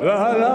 ve helal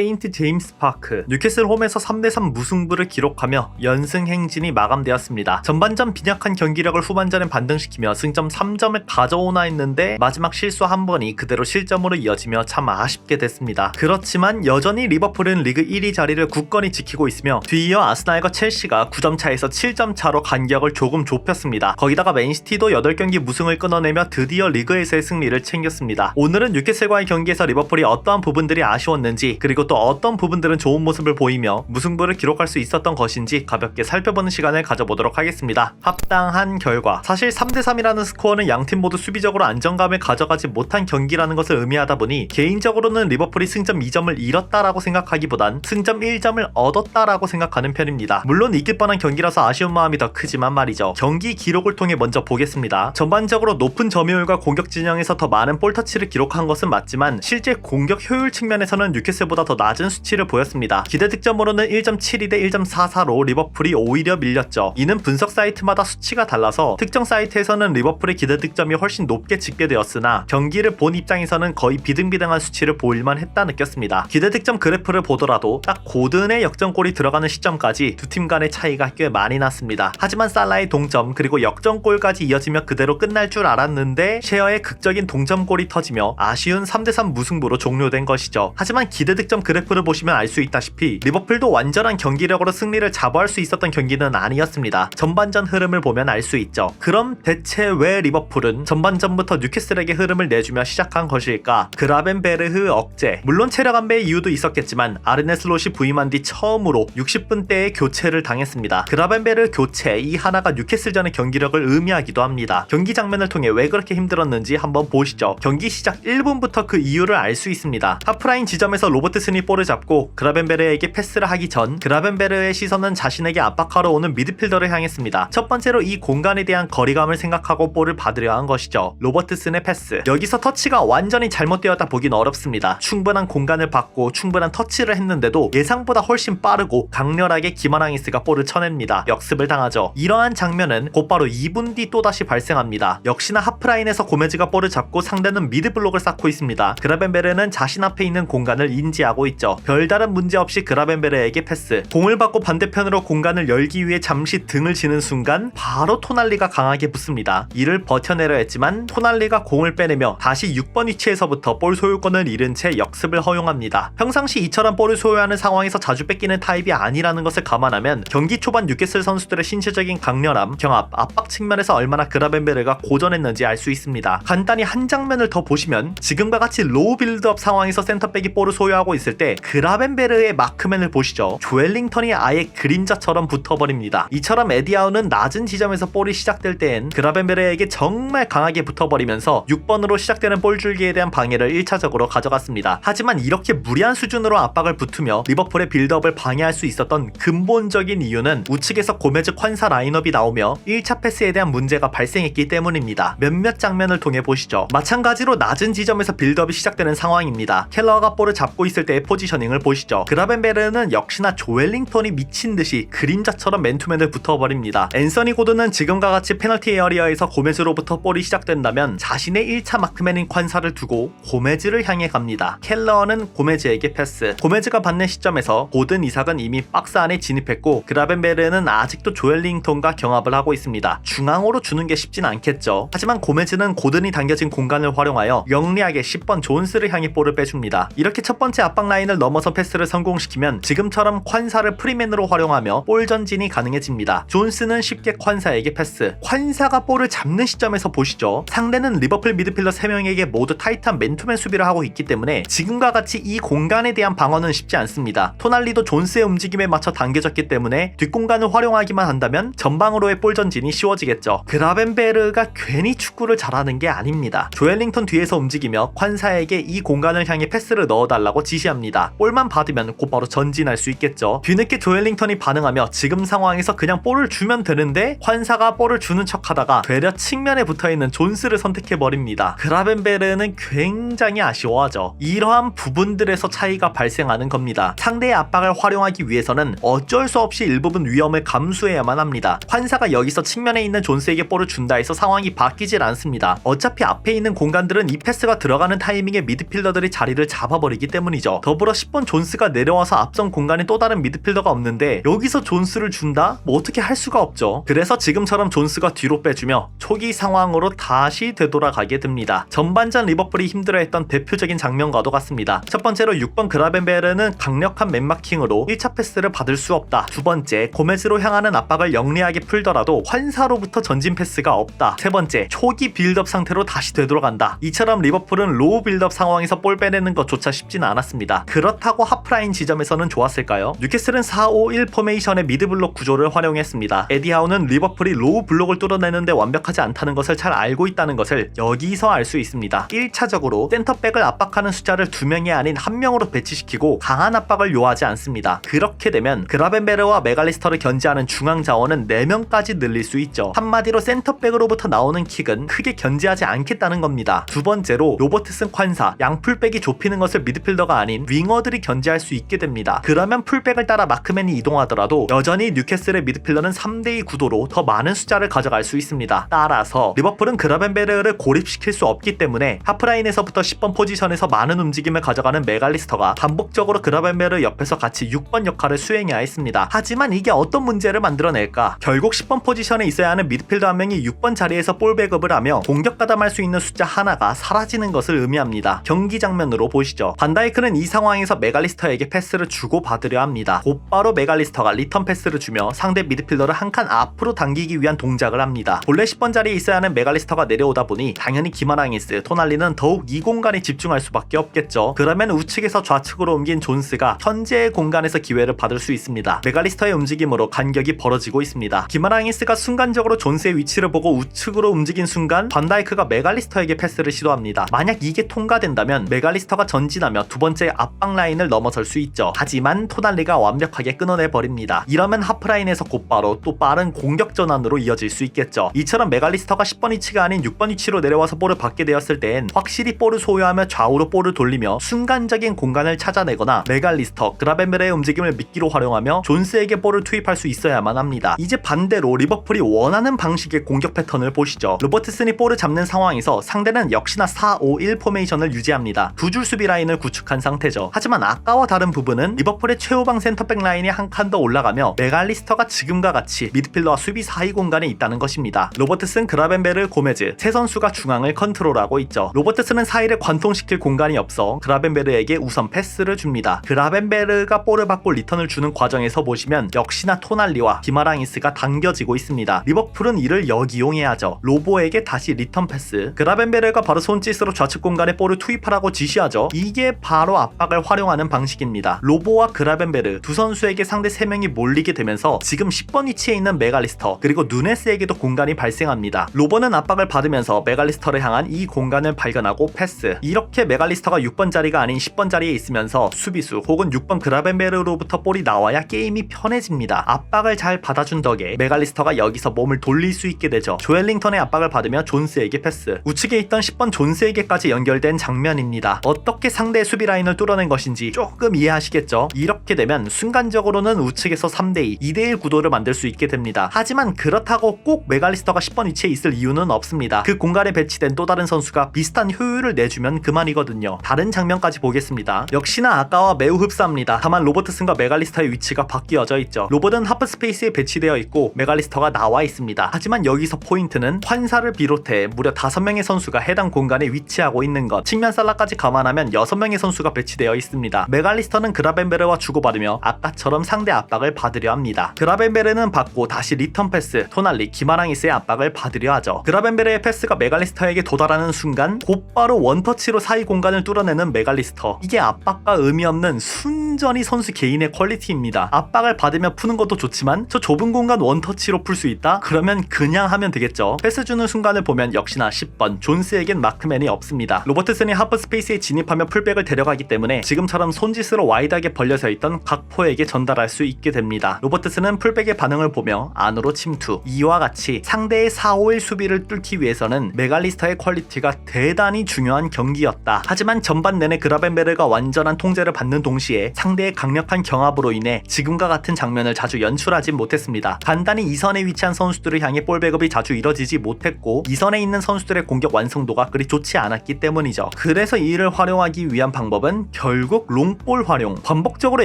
세인트 제임스 파크 뉴캐슬 홈에서 3대3 무승부를 기록하며 연승 행진이 마감되었습니다. 전반전 빈약한 경기력을 후반전에 반등시키며 승점 3점을 가져오나 했는데 마지막 실수 한 번이 그대로 실점으로 이어지며 참 아쉽게 됐습니다. 그렇지만 여전히 리버풀은 리그 1위 자리를 굳건히 지키고 있으며 뒤이어 아스날과 첼시가 9점 차에서 7점 차로 간격을 조금 좁혔습니다. 거기다가 맨시티도 8경기 무승을 끊어내며 드디어 리그에서의 승리를 챙겼습니다. 오늘은 뉴캐슬과의 경기에서 리버풀이 어떠한 부분들이 아쉬웠는지 그리고 또 어떤 부분들은 좋은 모습을 보이며 무승부를 기록할 수 있었던 것인지 가볍게 살펴보는 시간을 가져보도록 하겠습니다. 합당한 결과 사실 3대3이라는 스코어는 양팀 모두 수비적으로 안정감을 가져가지 못한 경기라는 것을 의미하다 보니 개인적으로는 리버풀이 승점 2점을 잃었다라고 생각하기보단 승점 1점을 얻었다라고 생각하는 편입니다. 물론 이길 뻔한 경기라서 아쉬운 마음이 더 크지만 말이죠. 경기 기록을 통해 먼저 보겠습니다. 전반적으로 높은 점유율과 공격 진영에서 더 많은 볼터치를 기록한 것은 맞지만 실제 공격 효율 측면에서는 뉴캐슬보다 더 낮은 수치를 보였습니다. 기대 득점으로는 1.72 대 1.44로 리버풀이 오히려 밀렸죠. 이는 분석 사이트마다 수치가 달라서 특정 사이트에서는 리버풀의 기대 득점이 훨씬 높게 집계되었으나 경기를 본 입장에서는 거의 비등비등한 수치를 보일만 했다 느꼈습니다. 기대 득점 그래프를 보더라도 딱 고든의 역전골이 들어가는 시점까지 두 팀 간의 차이가 꽤 많이 났습니다. 하지만 살라의 동점 그리고 역전골까지 이어지며 그대로 끝날 줄 알았는데 쉐어의 극적인 동점골이 터지며 아쉬운 3대3 무승부로 종료된 것이죠. 하지만 기대 득점 그래프를 보시면 알 수 있다시피 리버풀도 완전한 경기력으로 승리를 자부할 수 있었던 경기는 아니었습니다. 전반전 흐름을 보면 알 수 있죠. 그럼 대체 왜 리버풀은 전반전부터 뉴캐슬에게 흐름을 내주며 시작한 것일까? 그라벤베르흐 억제. 물론 체력 안배의 이유도 있었겠지만 아르네 슬롯이 부임한 뒤 처음으로 60분 대의 교체를 당했습니다. 그라벤베르 교체 이 하나가 뉴캐슬전의 경기력을 의미하기도 합니다. 경기 장면을 통해 왜 그렇게 힘들었는지 한번 보시죠. 경기 시작 1분부터 그 이유를 알 수 있습니다. 하프라인 지점에서 로버트 슨이 볼을 잡고 그라벤베르에게 패스를 하기 전 그라벤베르의 시선은 자신에게 압박하러 오는 미드필더를 향했습니다. 첫 번째로 이 공간에 대한 거리감을 생각하고 볼을 받으려 한 것이죠. 로버트슨의 패스. 여기서 터치가 완전히 잘못되었다 보긴 어렵습니다. 충분한 공간을 받고 충분한 터치를 했는데도 예상보다 훨씬 빠르고 강렬하게 기마랑이스가 볼을 쳐냅니다. 역습을 당하죠. 이러한 장면은 곧바로 2분 뒤 또다시 발생합니다. 역시나 하프라인에서 고메즈가 볼을 잡고 상대는 미드블록을 쌓고 있습니다. 그라벤베르는 자신 앞에 있는 공간을 인지하고 있죠. 별다른 문제 없이 그라벤베르에게 패스. 공을 받고 반대편으로 공간을 열기 위해 잠시 등을 지는 순간 바로 토날리가 강하게 붙습니다. 이를 버텨내려 했지만 토날리가 공을 빼내며 다시 6번 위치에서부터 볼 소유권을 잃은 채 역습을 허용합니다. 평상시 이처럼 볼을 소유하는 상황에서 자주 뺏기는 타입이 아니라는 것을 감안하면 경기 초반 뉴캐슬 선수들의 신체적인 강렬함, 경합, 압박 측면에서 얼마나 그라벤베르가 고전했는지 알 수 있습니다. 간단히 한 장면을 더 보시면 지금과 같이 로우 빌드업 상황에서 센터백이 볼을 소유하고 있을 때 그라벤베르의 마크맨을 보시죠. 조엘링턴이 아예 그림자처럼 붙어버립니다. 이처럼 에디아우는 낮은 지점에서 볼이 시작될 때엔 그라벤베르에게 정말 강하게 붙어버리면서 6번으로 시작되는 볼 줄기에 대한 방해를 1차적으로 가져갔습니다. 하지만 이렇게 무리한 수준으로 압박을 붙으며 리버풀의 빌드업을 방해할 수 있었던 근본적인 이유는 우측에서 고메즈 콴사 라인업이 나오며 1차 패스에 대한 문제가 발생했기 때문입니다. 몇몇 장면을 통해 보시죠. 마찬가지로 낮은 지점에서 빌드업이 시작되는 상황입니다. 켈러가 볼을 잡고 있을 때의 포지셔닝을 보시죠. 그라벤베르는 역시나 조엘링턴이 미친 듯이 그림자처럼 맨투맨을 붙어버립니다. 앤서니 고든은 지금과 같이 페널티 에어리어에서 고메즈로부터 볼이 시작된다면 자신의 1차 마크맨인 콴사를 두고 고메즈를 향해 갑니다. 켈러는 고메즈에게 패스. 고메즈가 받는 시점에서 고든 이삭은 이미 박스 안에 진입했고 그라벤베르는 아직도 조엘링턴과 경합을 하고 있습니다. 중앙으로 주는 게 쉽진 않겠죠. 하지만 고메즈는 고든이 당겨진 공간을 활용하여 영리하게 10번 존스를 향해 볼을 빼줍니다. 이렇게 첫 번째 압박 라인을 넘어서 패스를 성공시키면 지금처럼 콴사를 프리맨으로 활용하며 볼 전진이 가능해집니다. 존스는 쉽게 콴사에게 패스. 콴사가 볼을 잡는 시점에서 보시죠. 상대는 리버풀 미드필더 3명에게 모두 타이트한 맨투맨 수비를 하고 있기 때문에 지금과 같이 이 공간에 대한 방어는 쉽지 않습니다. 토날리도 존스의 움직임에 맞춰 당겨졌기 때문에 뒷공간을 활용하기만 한다면 전방으로의 볼 전진이 쉬워지겠죠. 그라벤베르가 괜히 축구를 잘하는 게 아닙니다. 조엘링턴 뒤에서 움직이며 콴사에게 이 공간을 향해 패스를 넣어달라고 지시합니다. 합니다. 볼만 받으면 곧바로 전진할 수 있겠죠. 뒤늦게 조엘링턴이 반응하며 지금 상황에서 그냥 볼을 주면 되는데 환사가 볼을 주는 척하다가 되려 측면에 붙어있는 존스를 선택해버립니다. 그라벤베르는 굉장히 아쉬워하죠. 이러한 부분들에서 차이가 발생하는 겁니다. 상대의 압박을 활용하기 위해서는 어쩔 수 없이 일부분 위험을 감수해야만 합니다. 환사가 여기서 측면에 있는 존스에게 볼을 준다 해서 상황이 바뀌질 않습니다. 어차피 앞에 있는 공간들은 이 패스가 들어가는 타이밍에 미드필더들이 자리를 잡아버리기 때문이죠. 더불어 10번 존스가 내려와서 앞선 공간에 또 다른 미드필더가 없는데 여기서 존스를 준다? 뭐 어떻게 할 수가 없죠. 그래서 지금처럼 존스가 뒤로 빼주며 초기 상황으로 다시 되돌아가게 됩니다. 전반전 리버풀이 힘들어했던 대표적인 장면과도 같습니다. 첫 번째로 6번 그라벤베르는 강력한 맨마킹으로 1차 패스를 받을 수 없다. 두 번째 고메즈로 향하는 압박을 영리하게 풀더라도 환사로부터 전진 패스가 없다. 세 번째 초기 빌드업 상태로 다시 되돌아간다. 이처럼 리버풀은 로우 빌드업 상황에서 볼 빼내는 것조차 쉽지는 않았습니다. 그렇다고 하프라인 지점에서는 좋았을까요? 뉴캐슬은 4-5-1 포메이션의 미드블록 구조를 활용했습니다. 에디하우는 리버풀이 로우 블록을 뚫어내는데 완벽하지 않다는 것을 잘 알고 있다는 것을 여기서 알 수 있습니다. 1차적으로 센터백을 압박하는 숫자를 2명이 아닌 1명으로 배치시키고 강한 압박을 요하지 않습니다. 그렇게 되면 그라벤베르와 메갈리스터를 견제하는 중앙 자원은 4명까지 늘릴 수 있죠. 한마디로 센터백으로부터 나오는 킥은 크게 견제하지 않겠다는 겁니다. 두 번째로 로버트슨 콴사, 양풀백이 좁히는 것을 미드필더가 아닌 윙어들이 견제할 수 있게 됩니다. 그러면 풀백을 따라 마크맨이 이동하더라도 여전히 뉴캐슬의 미드필더는 3대2 구도로 더 많은 숫자를 가져갈 수 있습니다. 따라서 리버풀은 그라벤베르를 고립시킬 수 없기 때문에 하프라인에서부터 10번 포지션에서 많은 움직임을 가져가는 메갈리스터가 반복적으로 그라벤베르 옆에서 같이 6번 역할을 수행해야 했습니다. 하지만 이게 어떤 문제를 만들어낼까? 결국 10번 포지션에 있어야 하는 미드필더 한 명이 6번 자리에서 볼 백업을 하며 공격 가담할 수 있는 숫자 하나가 사라지는 것을 의미합니다. 경기 장면으로 보시죠. 반다이크는 이 상황에서 메갈리스터에게 패스를 주고 받으려 합니다. 곧바로 메갈리스터가 리턴 패스를 주며 상대 미드필더를 한 칸 앞으로 당기기 위한 동작을 합니다. 본래 10번 자리에 있어야 하는 메갈리스터가 내려오다 보니 당연히 기마랑이스, 토날리는 더욱 이 공간에 집중할 수밖에 없겠죠. 그러면 우측에서 좌측으로 옮긴 존스가 현재의 공간에서 기회를 받을 수 있습니다. 메갈리스터의 움직임으로 간격이 벌어지고 있습니다. 기마랑이스가 순간적으로 존스의 위치를 보고 우측으로 움직인 순간 반다이크가 메갈리스터에게 패스를 시도합니다. 만약 이게 통과된다면 메갈리스터가 전진하며 두 번째 압박 라인을 넘어설 수 있죠. 하지만 토날리가 완벽하게 끊어내 버립니다. 이러면 하프라인에서 곧바로 또 빠른 공격 전환으로 이어질 수 있겠죠. 이처럼 메갈리스터가 10번 위치가 아닌 6번 위치로 내려와서 볼을 받게 되었을 땐 확실히 볼을 소유하며 좌우로 볼을 돌리며 순간적인 공간을 찾아내거나 메갈리스터, 그라벤베르의 움직임을 미끼로 활용하며 존스에게 볼을 투입할 수 있어야만 합니다. 이제 반대로 리버풀이 원하는 방식의 공격 패턴을 보시죠. 로버트슨이 볼을 잡는 상황에서 상대는 역시나 4-5-1 포메이션을 유지합니다. 두 줄 수비 라인을 구축한 상태 죠. 하지만 아까와 다른 부분은 리버풀의 최후방 센터백 라인이 한 칸 더 올라가며 메갈리스터가 지금과 같이 미드필더와 수비 사이 공간에 있다는 것입니다. 로버트슨, 그라벤베르, 고메즈 세 선수가 중앙을 컨트롤하고 있죠. 로버트슨은 사이를 관통시킬 공간이 없어 그라벤베르에게 우선 패스를 줍니다. 그라벤베르가 볼을 받고 리턴을 주는 과정에서 보시면 역시나 토날리와 기마랑이스가 당겨지고 있습니다. 리버풀은 이를 역이용해야죠. 로보에게 다시 리턴 패스. 그라벤베르가 바로 손짓으로 좌측 공간에 볼을 투입하라고 지시하죠. 이게 바로 압박을 활용하는 방식입니다. 로보와 그라벤베르 두 선수에게 상대 3명이 몰리게 되면서 지금 10번 위치에 있는 메갈리스터 그리고 누네스에게도 공간이 발생합니다. 로보는 압박을 받으면서 메갈리스터를 향한 이 공간을 발견하고 패스. 이렇게 메갈리스터가 6번 자리가 아닌 10번 자리에 있으면서 수비수 혹은 6번 그라벤베르로부터 볼이 나와야 게임이 편해집니다. 압박을 잘 받아준 덕에 메갈리스터가 여기서 몸을 돌릴 수 있게 되죠. 조엘링턴의 압박을 받으며 존스에게 패스. 우측에 있던 10번 존스에게까지 연결된 장면입니다. 어떻게 상대의 수비 라인을 뚫어 낸 것인지 조금 이해하시겠죠? 이렇게 되면 순간적으로는 우측에서 3대2, 2대1 구도를 만들 수 있게 됩니다. 하지만 그렇다고 꼭 메갈리스터가 10번 위치에 있을 이유는 없습니다. 그 공간에 배치된 또 다른 선수가 비슷한 효율을 내주면 그만이거든요. 다른 장면까지 보겠습니다. 역시나 아까와 매우 흡사합니다. 다만 로버트슨과 메갈리스터의 위치가 바뀌어져 있죠. 로봇은 하프 스페이스에 배치되어 있고 메갈리스터가 나와 있습니다. 하지만 여기서 포인트는 환사를 비롯해 무려 5명의 선수가 해당 공간에 위치하고 있는 것. 측면 살라까지 감안하면 6명의 선수가 배치되어 있습니다. 메갈리스터는 그라벤베르와 주고받으며 아까처럼 상대 압박을 받으려 합니다. 그라벤베르는 받고 다시 리턴 패스, 토날리, 기마랑이스의 압박을 받으려 하죠. 그라벤베르의 패스가 메갈리스터에게 도달하는 순간 곧바로 원터치로 사이 공간을 뚫어내는 메갈리스터. 이게 압박과 의미 없는 순전히 선수 개인의 퀄리티입니다. 압박을 받으며 푸는 것도 좋지만 저 좁은 공간 원터치로 풀 수 있다? 그러면 그냥 하면 되겠죠. 패스 주는 순간을 보면 역시나 10번 존스에겐 마크맨이 없습니다. 로버트슨이 하프 스페이스에 진입하며 풀백을 데려가기 때문에 때문에 지금처럼 손짓으로 와이드하게 벌려져 있던 각 포에게 전달할 수 있게 됩니다. 로버트스는 풀백의 반응을 보며 안으로 침투. 이와 같이 상대의 4-5일 수비를 뚫기 위해서는 메갈리스터의 퀄리티가 대단히 중요한 경기였다. 하지만 전반 내내 그라벤베르가 완전한 통제를 받는 동시에 상대의 강력한 경합으로 인해 지금과 같은 장면을 자주 연출하진 못했습니다. 단단히 이선에 위치한 선수들을 향해 볼 백업이 자주 이뤄지지 못했고 이선에 있는 선수들의 공격 완성도가 그리 좋지 않았기 때문이죠. 그래서 이를 활용하기 위한 방법은 결국 롱볼 활용. 반복적으로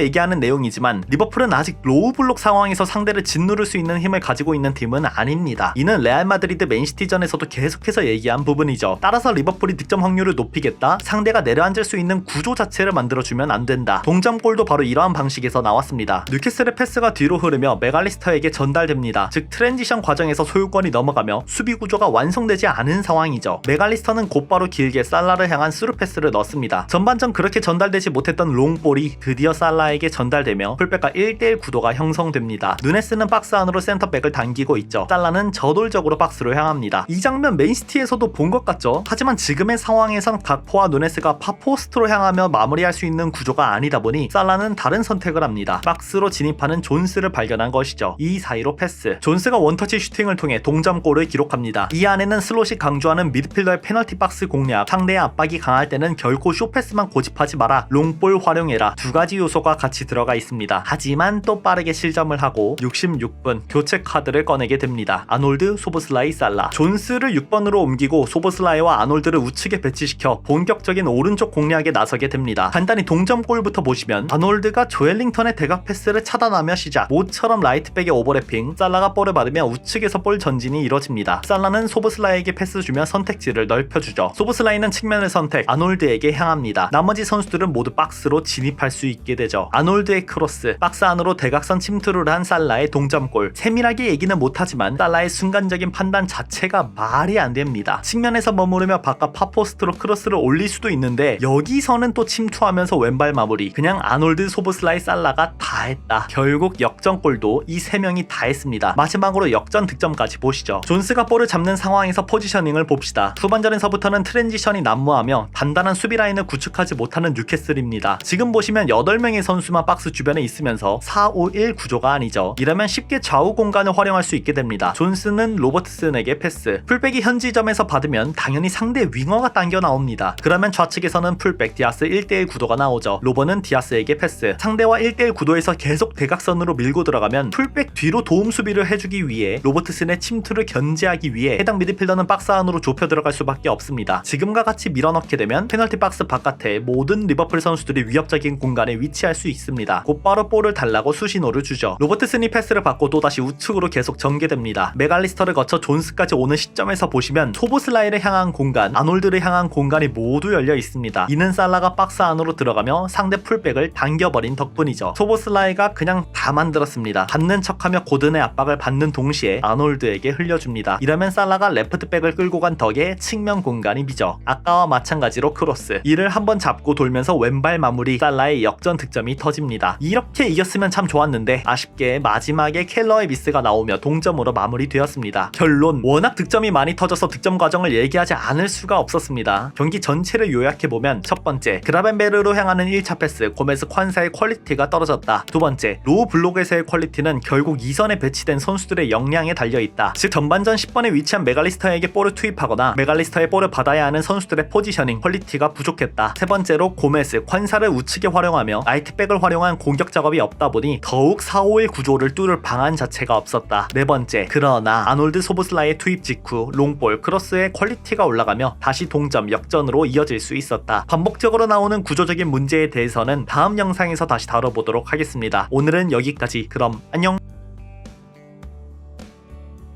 얘기하는 내용이지만 리버풀은 아직 로우 블록 상황에서 상대를 짓누를 수 있는 힘을 가지고 있는 팀은 아닙니다. 이는 레알 마드리드 맨시티전에서도 계속해서 얘기한 부분이죠. 따라서 리버풀이 득점 확률을 높이겠다. 상대가 내려앉을 수 있는 구조 자체를 만들어주면 안 된다. 동점골도 바로 이러한 방식에서 나왔습니다. 뉴캐슬의 패스가 뒤로 흐르며 메갈리스터에게 전달됩니다. 즉 트랜지션 과정에서 소유권이 넘어가며 수비 구조가 완성되지 않은 상황이죠. 메갈리스터는 곧바로 길게 살라를 향한 스루 패스를 넣습니다. 전반전 그렇게 전 달되지 못했던 롱볼이 드디어 살라에게 전달되며 풀백과 1대1 구도가 형성됩니다. 누네스는 박스 안으로 센터백을 당기고 있죠. 살라는 저돌적으로 박스로 향합니다. 이 장면 맨시티에서도 본 것 같죠? 하지만 지금의 상황에선 각포와 누네스가 파포스트로 향하며 마무리할 수 있는 구조가 아니다 보니 살라는 다른 선택을 합니다. 박스로 진입하는 존스를 발견한 것이죠. 이 사이로 패스. 존스가 원터치 슈팅을 통해 동점골을 기록합니다. 이 안에는 슬롯이 강조하는 미드필더의 페널티 박스 공략, 상대의 압박이 강할 때는 결코 쇼패스만 고집하지 마 라, 롱볼 활용해라 두 가지 요소가 같이 들어가 있습니다. 하지만 또 빠르게 실점을 하고 66분 교체 카드를 꺼내게 됩니다. 아놀드, 소보슬라이, 살라. 존스를 6번으로 옮기고 소보슬라이와 아놀드를 우측에 배치시켜 본격적인 오른쪽 공략에 나서게 됩니다. 간단히 동점골부터 보시면 아놀드가 조엘링턴의 대각 패스를 차단하며 시작. 모처럼 라이트백의 오버래핑, 살라가 볼을 받으며 우측에서 볼 전진이 이뤄집니다. 살라는 소보슬라이에게 패스 주며 선택지를 넓혀주죠. 소보슬라이는 측면을 선택, 아놀드에게 향합니다. 나머지 선수들 은 모두 박스로 진입할 수 있게 되죠. 아놀드의 크로스, 박스 안으로 대각선 침투를 한 살라의 동점골. 세밀하게 얘기는 못하지만 살라의 순간적인 판단 자체가 말이 안 됩니다. 측면에서 머무르며 바깥 파포스트로 크로스를 올릴 수도 있는데 여기서는 또 침투하면서 왼발 마무리. 그냥 아놀드, 소보슬라이, 살라가 다 했다. 결국 역전골도 이 세 명이 다 했습니다. 마지막으로 역전 득점까지 보시죠. 존스가 볼을 잡는 상황에서 포지셔닝을 봅시다. 후반전에서부터는 트랜지션이 난무하며 단단한 수비 라인을 구축하지 못하는 뉴 캐슬입니다. 지금 보시면 8명의 선수만 박스 주변에 있으면서 4-5-1 구조가 아니죠. 이러면 쉽게 좌우 공간을 활용할 수 있게 됩니다. 존스는 로버트슨에게 패스. 풀백이 현지점에서 받으면 당연히 상대 윙어가 당겨 나옵니다. 그러면 좌측에서는 풀백 디아스 1대1 구도가 나오죠. 로버는 디아스에게 패스. 상대와 1대1 구도에서 계속 대각선으로 밀고 들어가면 풀백 뒤로 도움 수비를 해주기 위해 로버트슨의 침투를 견제하기 위해 해당 미드필더는 박스 안으로 좁혀 들어갈 수밖에 없습니다. 지금과 같이 밀어넣게 되면 페널티 박스 바깥에 모든 리버풀 선수들이 위협적인 공간에 위치할 수 있습니다. 곧바로 볼을 달라고 수신호를 주죠. 로버트슨이 패스를 받고 또다시 우측으로 계속 전개됩니다. 메갈리스터를 거쳐 존스까지 오는 시점에서 보시면 소보슬라이를 향한 공간, 아놀드를 향한 공간이 모두 열려 있습니다. 이는 살라가 박스 안으로 들어가며 상대 풀백을 당겨버린 덕분이죠. 소보슬라이가 그냥 다 만들었습니다. 받는 척하며 고든의 압박을 받는 동시에 아놀드에게 흘려줍니다. 이러면 살라가 레프트백을 끌고 간 덕에 측면 공간이 비죠. 아까와 마찬가지로 크로스. 이를 한번 잡고 돌면서 왼발 마무리 살라의 역전 득점이 터집니다. 이렇게 이겼으면 참 좋았는데 아쉽게 마지막에 켈러의 미스가 나오며 동점으로 마무리되었습니다. 결론 워낙 득점이 많이 터져서 득점 과정을 얘기하지 않을 수가 없었습니다. 경기 전체를 요약해보면 첫 번째 그라벤베르로 향하는 1차 패스 고메스 콴사의 퀄리티가 떨어졌다. 두 번째 로우 블록에서의 퀄리티는 결국 이선에 배치된 선수들의 역량에 달려있다. 즉 전반전 10번에 위치한 메갈리스터에게 볼을 투입하거나 메갈리스터의 볼을 받아야 하는 선수들의 포지셔닝 퀄리티가 부족했다. 세 번째로 고메 스 콴사를 우측에 활용하며 라이트백을 활용한 공격 작업이 없다 보니 더욱 4-5의 구조를 뚫을 방안 자체가 없었다. 네 번째 그러나 아놀드 소보슬라의 투입 직후 롱볼 크로스의 퀄리티가 올라가며 다시 동점 역전으로 이어질 수 있었다. 반복적으로 나오는 구조적인 문제에 대해서는 다음 영상에서 다시 다뤄보도록 하겠습니다. 오늘은 여기까지 그럼 안녕